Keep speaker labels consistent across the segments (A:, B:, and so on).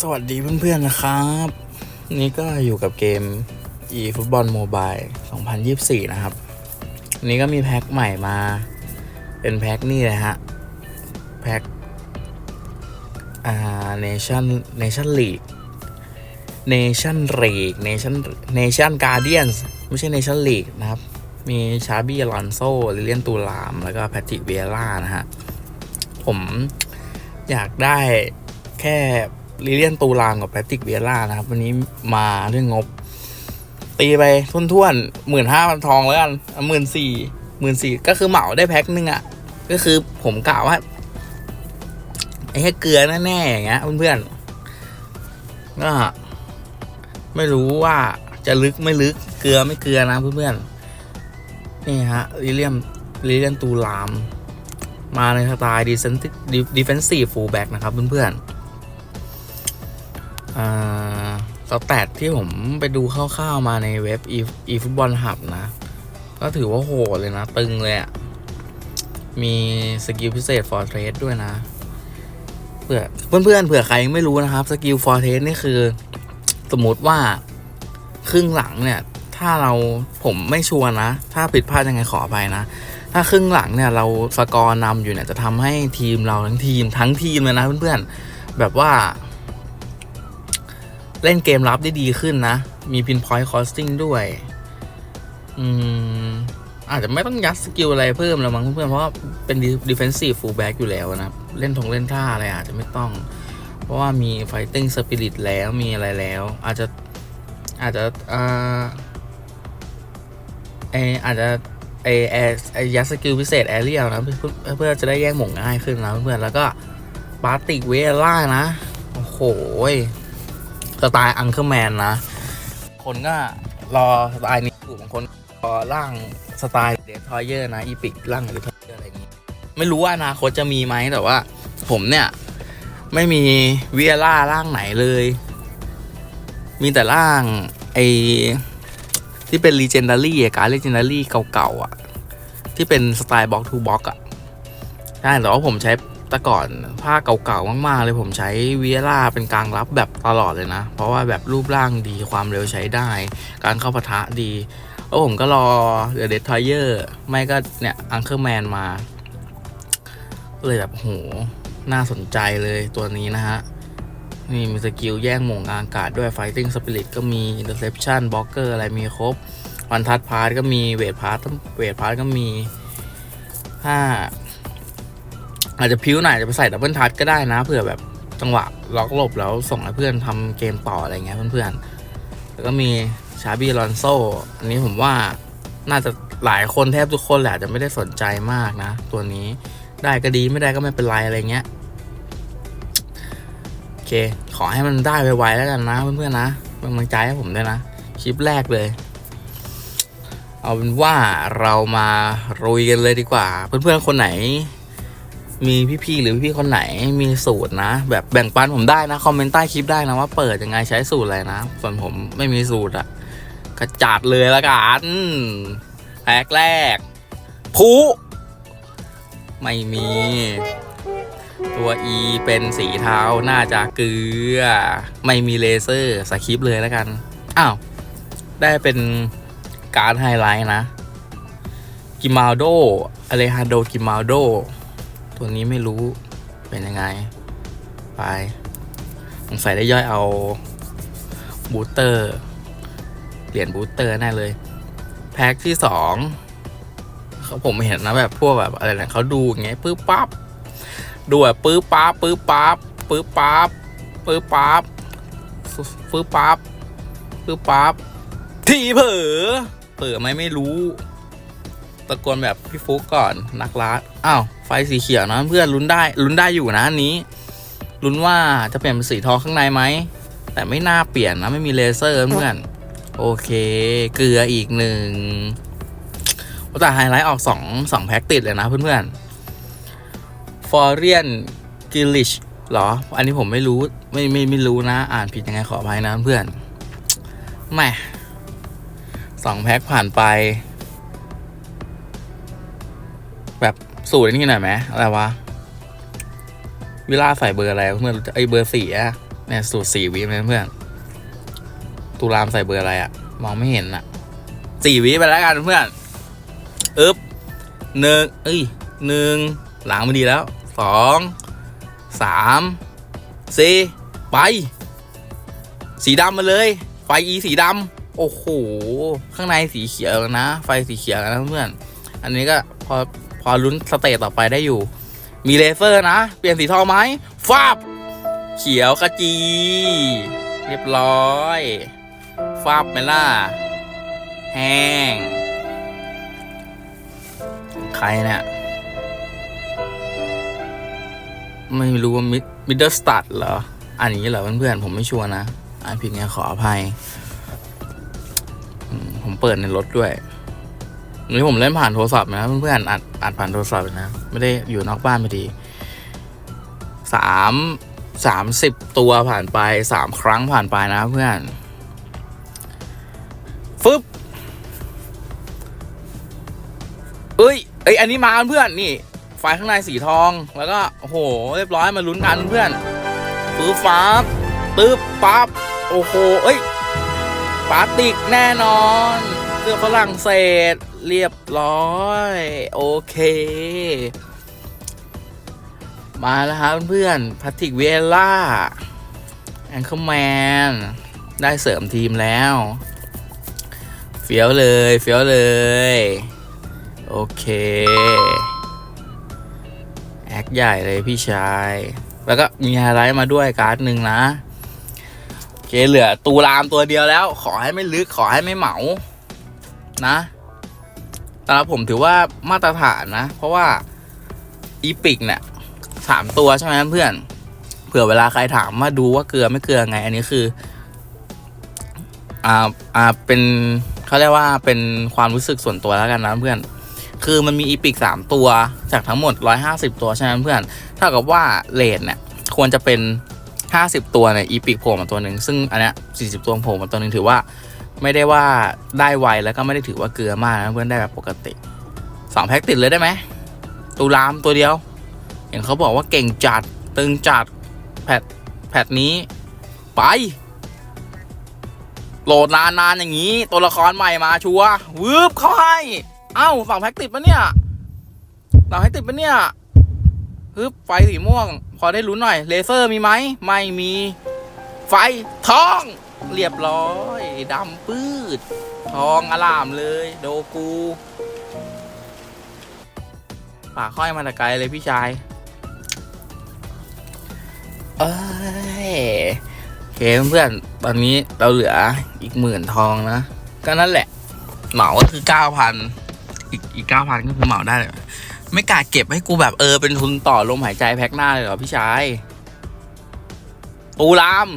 A: สวัสดีเพื่อนๆนะครับ นี่ก็อยู่กับเกม e ฟุตบอลโมบาย2024 นะครับนนี้ก็มีแพ็คใหม่มา เป็นแพ็คนี่เลยฮะ แพ็คอ่า Nation Nation League Nation League Nation Nation Guardians ไม่ใช่ Nation League นะครับ มีชาบี้อลอนโซลิเลียนตูลาม แล้วก็แพทริกเวียร่านะฮะ ผมอยากได้แค่ ลิเลียนตูลามกับแพทริกเวียร่านะครับ วันนี้มาเรื่องงบ ตีไปทุ่นๆหมื่นห้าพันทองแล้วกันหมื่นสี่หมื่นสี่ก็คือเหมาได้แพ็คนึงอะ่ะ ก็คือผมกล่าวว่าไอ้แค่เกลือแน่ๆอย่างเงี้ยเพื่อนๆก็ไม่รู้ว่าจะลึกไม่ลึกเกลือไม่เกลือนะเพื่อนๆนี่ฮะลิเลียมลิเลียนตูลาม มาในสไตล์ดิเฟนซีฟฟูลแบ็กนะครับเพื่อนๆอ่า สแตทที่ผมไปดูคร่าวๆมาในเว็บ e e football hub นะ ก็ถือว่าโหดเลยนะ ตึงเลยอะ่ะ มีสกิลพิเศษ for trade ด้วยนะเผื่อเพื่อนๆเผื่อใครไม่รู้นะครับสกิล for trade นี่คือ สมมติว่าครึ่งหลังเนี่ย ถ้าเราผมไม่ชัวร์นะ ถ้าผิดพลาดยังไงขออภัยนะ ถ้าครึ่งหลังเนี่ย เราสกอร์นำอยู่เนี่ยจะทำให้ทีมเราทั้งทีมทั้งทีมเลยนะเพื่อนๆแบบว่า เล่นเกมรับได้ดีขึ้นนะ มีพินพอยต์คอสติ้งด้วย อืม อาจจะไม่ต้องยัดสกิลอะไรเพิ่มแล้วมั้งเพื่อนๆเพราะเป็นดิเฟนซีฟฟูลแบ็กอยู่แล้วนะเล่นทงเล่นท่าอะไรอาจจะไม่ต้อง เพราะว่ามีไฟติ้งสปิริตแล้วมีอะไรแล้ว อาจจะอาจจะอ่าไออาจจะไอแอไอยัดสกิลพิเศษแอเรียลนะเพื่อเพื่อจะได้แย่งหม่งง่ายขึ้นนะเพื่อนๆแล้วก็บาติกเวล่านะ โอ้โห สไตล์อังเคอร์แมนนะ คนก็รอสไตล์นี้อยู่บางคนรอร่างสไตล์เดททอยเยอร์นะ อีพิกร่างเดททอยเยอร์อะไรอย่างงี้ ไม่รู้ว่าอนาคตจะมีไหมแต่ว่า ผมเนี่ย ไม่มีเวียร่าร่างไหนเลย มีแต่ร่างไอที่เป็น Legendary อะการ Legendary เก่าๆอะ ที่เป็นสไตล์บล็อกทูบล็อกอะใช่แต่ว่าผมใช้ แต่ก่อนผ้าเก่าๆมากๆ เลยผมใช้เวียร่าเป็นกลางรับแบบตลอดเลยนะ เพราะว่าแบบรูปร่างดีความเร็วใช้ได้ การเข้าปะทะดีแล้วผมก็รอเดอะเดททอยเยอร์ไม่ก็เนี่ยอังเคอร์แมนมา เลยแบบโหน่าสนใจเลยตัวนี้นะฮะ นี่มีสกิลแย่งหม่งอากาศด้วย Fighting Spirit ก็มี Interception Blocker อะไรมีครบวันทัดพาร์ก็มีเวทพาร์เวทพาร์ก็มีถ้า อาจจะพิ้วหน่อยจะไปใส่ดับเบิลทัดก็ได้นะเผื่อแบบจังหวะล็อกหลบแล้วส่งให้เพื่อนทำเกมต่ออะไรเงี้ยเพื่อนๆ แล้วก็มีชาบีลอนโซอันนี้ผมว่าน่าจะหลายคนแทบทุกคนแหละจะไม่ได้สนใจมากนะ ตัวนี้ได้ก็ดีไม่ได้ก็ไม่เป็นไรอะไรเงี้ยโอเค ขอให้มันได้ไวๆแล้วกันนะเพื่อนๆนะเป็นกำลังใจให้ผมด้วยนะคลิปแรกเลย เอาเป็นว่าเรามารุยกันเลยดีกว่า เพื่อนๆคนไหน มีพี่ๆหรือพี่คนไหนมีสูตรนะ แบบแบ่งปันผมได้นะ คอมเมนต์ใต้คลิปได้นะว่าเปิดยังไงใช้สูตรอะไรนะ ส่วนผมไม่มีสูตรอะกระจัดเลยละกันแพ็กแรกผูไม่มี ตัว E เป็นสีเทาน่าจะเกลือ ไม่มีเลเซอร์สคริปเลยแล้วกัน อ้าว ได้เป็นการไฮไลท์นะ กิมาโดอเลฮานโดกิมาโด ตัวนี้ไม่รู้เป็นยังไง ไปสงสัยได้ย่อยเอาบูสเตอร์เหรียญบูสเตอร์แน่เลย แพ็คที่สองเขาผมเห็นนะแบบพวกแบบอะไรนะเขาดูอย่างเงี้ยปึ๊บปั๊บดูแบบปื๊บปั๊บปื๊บปั๊บปื๊บปั๊บปื๊บปั๊บปื๊บปั๊บปื๊บปั๊บทีเผลอเผลอไหมไม่รู้ ตะโกนแบบพี่ฟุกก่อนนักลัดอ้าวไฟสีเขียวนะเพื่อนลุ้นได้ลุ้นได้อยู่นะอันนี้ลุ้นว่าจะเปลี่ยนเป็นสีทองข้างในไหมแต่ไม่น่าเปลี่ยนนะไม่มีเลเซอร์เพื่อนโอเค เกลืออีกหนึ่งแต่ไฮไลท์ออกสองสองแพ็กติดเลยนะเพื่อนๆฟอร์เรียนกิลิชเหรอ อันนี้ผมไม่รู้ไม่ไม่ไม่รู้นะ อ่านผิดยังไงขออภัยนะเพื่อนแหม่สองแพ็คผ่านไป แบบสูตรนี่หน่อยไหมอะไรวะวิลาใส่เบอร์อะไรเพื่อนไอเบอร์สี่อะเนี่ยสูตรสี่วิเพื่อนตุลามใส่เบอร์อะไรอะมองไม่เห็นอะสี่วิไปแล้วกันเพื่อนอึ๊บหนึ่งเอ้ยหนึ่งหลังไมาดีแล้วสองสามสี่ไป สีดำมาเลย ไฟอีสีดำโอ้โห ข้างในสีเขียวนะ ไฟสีเขียวแล้วนะเพื่อน อันนี้ก็พอพ อลุ้นสเตจต่อไปได้อยู่ มีเลเซอร์นะ เปลี่ยนสีทองไหมฟาบ เขียวขจี เรียบร้อย ฟาบไหมล่ะแห้ง ใครเนี่ยไม่รู้ว่ามิดมิดเดิลสตัดเหรอ อันนี้เหรอเพื่อนๆ ผมไม่ชัวร์นะอ่านผิดไงขออภัย ผมเปิดในรถด้วย นี่ผมเล่นผ่านโทรศัพท์นะเพื่อนๆอัดอัดผ่านโทรศัพท์นะ ไม่ได้อยู่นอกบ้านพอดีสามสามสิบตัวผ่านไปสามครั้งผ่านไปนะเพื่อนฟึบเอ้ยเอ้ยอันนี้มาเพื่อนนี่ไฟข้างในสีทองแล้วก็โอ้โหเรียบร้อยมาลุ้นกันเพื่อนปื๊บฟ้าบปึ๊บปั๊บโอ้โหเอ้ยปาติกแน่นอน เสื้อฝรั่งเศส เรียบร้อย โอเค มาแล้วครับเพื่อนพาติกเวล่าแองเคิลแมน ได้เสริมทีมแล้ว เฟี้ยวเลย เฟี้ยวเลย โอเค แอคใหญ่เลยพี่ชาย แล้วก็มีไฮไลท์มาด้วยการ์ดหนึ่งนะโอเคเหลือตูรามตัวเดียวแล้ว ขอให้ไม่ลึกขอให้ไม่เหมา นะ สำหรับผมถือว่ามาตรฐานนะ เพราะว่าอีพิกเนี่ยสามตัวใช่ไหมเพื่อน เผื่อเวลาใครถามว่าดูว่าเกลือไม่เกลือไง อันนี้คือ อ่า อ่า เป็นเขาเรียกว่าเป็นความรู้สึกส่วนตัวแล้วกันนะเพื่อน คือมันมีอีพิกสามตัวจากทั้งหมดร้อยห้าสิบตัวใช่ไหมเพื่อน เท่ากับว่าเลทเนี่ย ควรจะเป็นห้าสิบตัวในอีพิกโผล่มาตัวหนึ่งซึ่งอันเนี้ยสี่สิบตัวโผล่มาตัวหนึ่งถือว่า ไม่ได้ว่าได้ไวแล้วก็ไม่ได้ถือว่าเกลือมากนะเพื่อนได้แบบปกติสองแพ็กติดเลยได้ไหมตูรามตัวเดียวอย่างเขาบอกว่าเก่งจัดตึงจัดแพทแพทนี้ ไป โหลดนานๆอย่างนี้ ตัวละครใหม่มาชัวร์วืบเขาให้ เอ้าสองแพ็กติดปะเนี่ยสองแพ็กติดปะเนี่ยฮึบไฟสีม่วง พอได้ลุ้นหน่อย เลเซอร์มีไหม ไม่มี ไฟทอง เรียบร้อยดำปื้ดทองอลามเลย โดกูปากค่อยมาต่ไกลเลยพี่ชาย เอ้ยเคเพื่อนตอนนี้เราเหลืออีกหมื่นทองนะ ก็นั่นแหละ เหมาก็คือเก้าพันอีกอีกเก้าพันก็คือเหมาได้เลยไม่กล้าเก็บให้กูแบบเออเป็นทุนต่อลมหายใจแพ็คหน้าเลยเหรอพี่ชายตูราม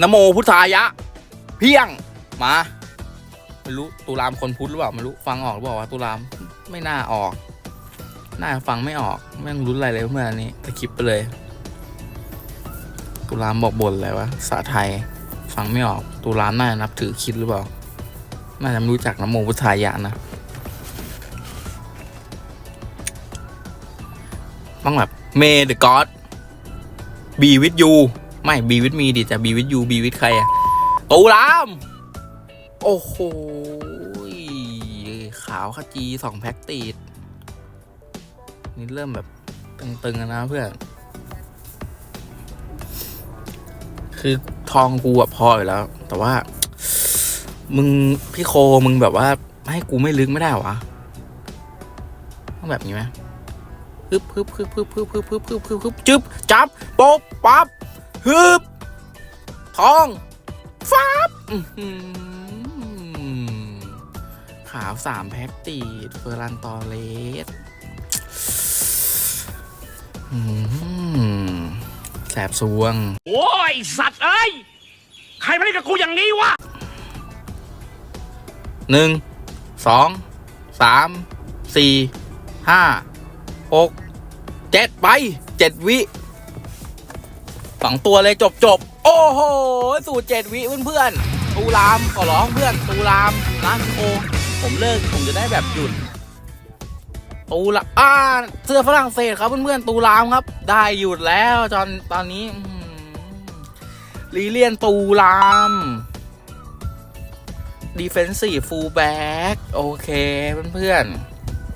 A: นโมพุทธายะ เพียงมาไม่รู้ตุลามคนพุทธหรือเปล่าไม่รู้ฟังออกหรือเปล่าวะตุลามไม่น่าออกน่าฟังไม่ออกแม่งรุ้นอะไรเลยเมื่อนนี้ตะคลิปไปเลย ตุลามบอกบ่นอะไรวะภาไทย ฟังไม่ออก ตุลามน่านับถือคิดหรือเปล่าน่าจะรู้จักนโมพุทธายะนะต้องแบบ May the God be with you ไม่ be with me ดิจะ be with you be with ใครอะ ตูราม โอ้โหขาวขจีสองแพ็กติดนี่เริ่มแบบ ตึงๆนะเพื่อน คือทองกูอะพออยู่แล้ว แต่ว่า มึง พี่โคมึงแบบว่า ให้กูไม่ลึกไม่ได้เหรอวะต้องแบบนี้ไหมฮึบฮึบฮึบฮึบฮึบฮึบฮึบฮึบฮึบจึ๊บจับป๊บปั๊บฮึบทอง ฟ้าบอื้อหือขาวสามแพ็กตีดเฟอร์รันตอเลสอื้อหือแสบสวง
B: โอ้ย สัตว์เอ้ย ใครมาเล่นกับกูอย่างนี้วะ
A: หนึ่งสองสามสี่ห้าหกเจ็ดไปเจ็ดวิ สองตัวเลยจบจบโอ้โห สูตรเจ็ดวิเพื่อนๆตูรามขอร้องเพื่อนตูรามนโอผมเลิกผมจะได้แบบหยุดตูละอ่าเสื้อฝรั่งเศสครับเพื่อนๆตูรามครับ ได้หยุดแล้วตอนตอนนี้ลีเลียนตูลามดีเฟนซีฟูลแบ็กโอเคเพื่อน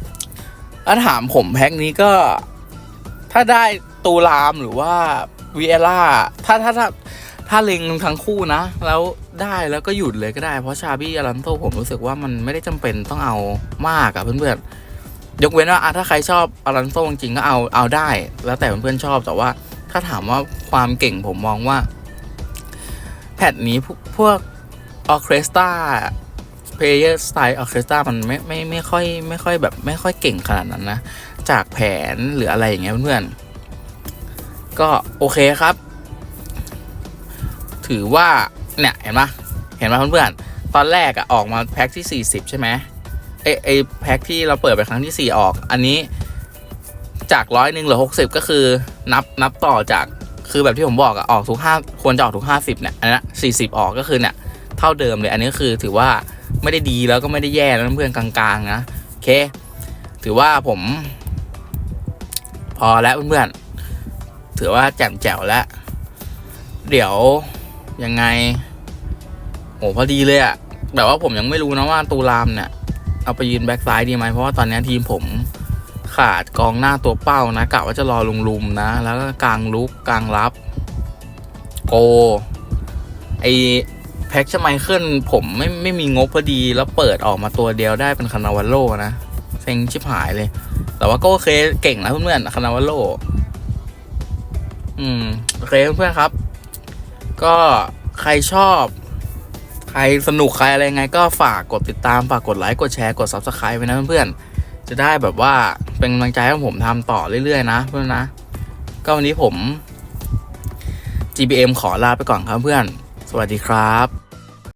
A: ๆถ้าถามผมแพ็คนี้ก็ ถ้าได้ตูลามหรือว่า วีเอล่าถ้าถ้าถ้าถ้าเล็งทั้งคู่นะ แล้วได้แล้วก็หยุดเลยก็ได้ เพราะชาบี้อารันโตผมรู้สึกว่ามันไม่ได้จำเป็นต้องเอามากอะเพื่อนๆยกเว้นว่าอะถ้าใครชอบอารันโตจริงก็เอาเอาได้ แล้วแต่เพื่อนๆชอบแต่ว่า ถ้าถามว่าความเก่งผมมองว่า แพทนี้พวกพวกออเคสตราเพลเยอร์สไตล์ออเคสตรามันไม่ไม่ไม่ค่อยไม่ค่อยแบบไม่ค่อยเก่งขนาดนั้นนะ จากแผนหรืออะไรอย่างเงี้ยเพื่อนๆ ก็โอเคครับ ถือว่าเนี่ยเห็นปะเห็นปะเพื่อนๆตอนแรกอะออกมาแพ็คที่ 40 ใช่ไหมไอไอแพ็คที่เราเปิดไปครั้งที่ 4 ออก อันนี้จากร้อยหนึ่งเหลือ 60 ก็คือนับนับต่อจากคือแบบที่ผมบอกอะออกทุกห้าควรจะออกทุก50เนี่ยอันนี้สี่สิบออกก็คือเนี่ยเท่าเดิมเลย อันนี้ก็คือถือว่าไม่ได้ดีแล้วก็ไม่ได้แย่แล้วเพื่อนกลางๆนะโอเค ถือว่าผม พอแล้วเพื่อนๆ ถือว่าแจ่มแจ๋วแล้ว เดี๋ยวยังไงโหพอดีเลยอะแต่ว่าผมยังไม่รู้นะว่าตูรามเนี่ย เอาไปยืนแบ็กซ้ายดีไหมเพราะว่าตอนนี้ทีมผมขาดกองหน้าตัวเป้านะกะว่าจะรอลุงลุมนะ แล้วก็กลางลุกกลางรับ โก ไอแพ็กชไมเคิลผมไม่ไม่มีงบพอดีแล้วเปิดออกมาตัวเดียวได้เป็นคานาวาโลนะเซ็งชิบหายเลย แต่ว่าก็โอเคเก่งนะเพื่อนๆคานาวาโล อืมโอเคเพื่อนๆครับ ก็ใครชอบ ใครสนุกใครอะไรไง ก็ฝากกดติดตามฝากกดไลค์กดแชร์กด subscribe ไว้นะเพื่อนๆจะได้แบบว่าเป็นกำลังใจให้ผมทำต่อเรื่อยๆนะ เพื่อนนะ ก็วันนี้ผม GBM ขอลาไปก่อนครับเพื่อน สวัสดีครับ